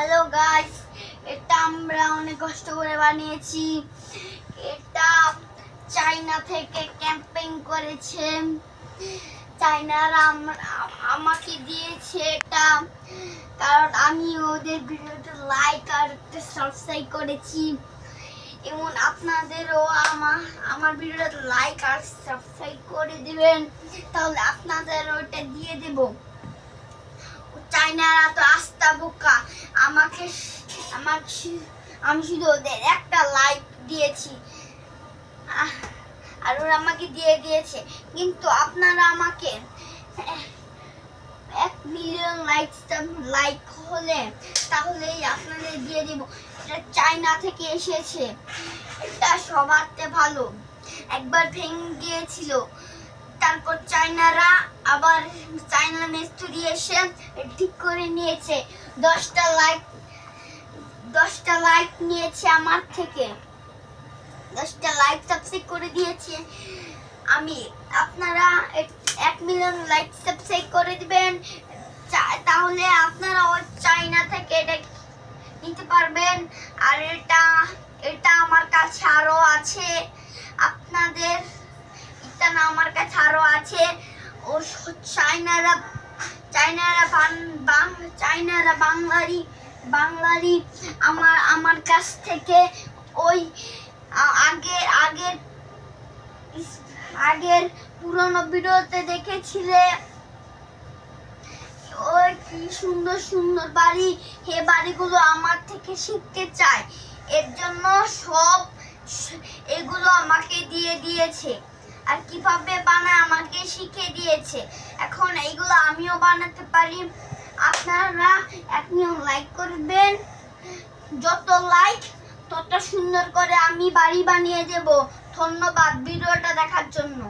Hello guys এটা আমরা অনেক কষ্ট করে বানিয়েছি। এটা চাইনা থেকে ক্যাম্পিং করেছে। চাইনারা আম- আমাকে দিয়েছে এটা। কারণ আমি ওদের ভিডিওতে লাইক আর সাবস্ক্রাইব করেছি। এবং আপনাদেরও আমার আমার ভিডিওটা লাইক আর সাবস্ক্রাইব করে দিবেন। তাহলে আপনাদের ওইটা দিয়ে দেবো। চাইনারা তো আস্তা বোকা। আমাকে আমার আমি শুধু ওদের একটা লাইক দিয়েছি। আর ওরা আমাকে দিয়ে দিয়েছে। কিন্তু আপনারা আমাকে এক মিলিয়ন লাইক লাইক হলে তাহলেই আপনাদের দিয়ে দিব। এটা চাইনা থেকে এসেছে। এটা সবারতে ভালো। একবার ভেঙে গিয়েছিল। তারপর চাইনারা আবার চাইনা মিস্ত্রি এসে ঠিক করে নিয়েছে। দশটা লাইক দশটা লাইক নিয়েছে আমার থেকে। দশটা লাইক সাবস্ক্রাইব করে দিয়েছে। আমি, আপনারা এক- মিলিয়ন লাইক সাবস্ক্রাইব করে দিবেন। তাহলে আপনারা চাইনা থেকে এটা নিতে পারবেন। আর এটা এটা আমার কাছে আরও আছে। আপনাদের না আমার কাছে আরও আছে। ও চাইনারা চাইনারা চাইনারা বাংলারি বাংলারি আমার আমার কাছ থেকে ওই আগে, আগের আগের পুরনো ভিডিওতে দেখেছিলে? ওই কি সুন্দর সুন্দর বাড়ি হে বাড়িগুলো আমার থেকে শিখতে চায়। এর জন্য সব এগুলো আমাকে দিয়ে দিয়েছে। আর কীভাবে বানায় আমাকে শিখে দিয়েছে। এখন এইগুলো আমিও বানাতে পারি। আপনারা এখনিও লাইক করবেন। যত লাইক, তত সুন্দর করে আমি বাড়ি বানিয়ে দেব। ধন্যবাদ ভিডিওটা দেখার জন্য।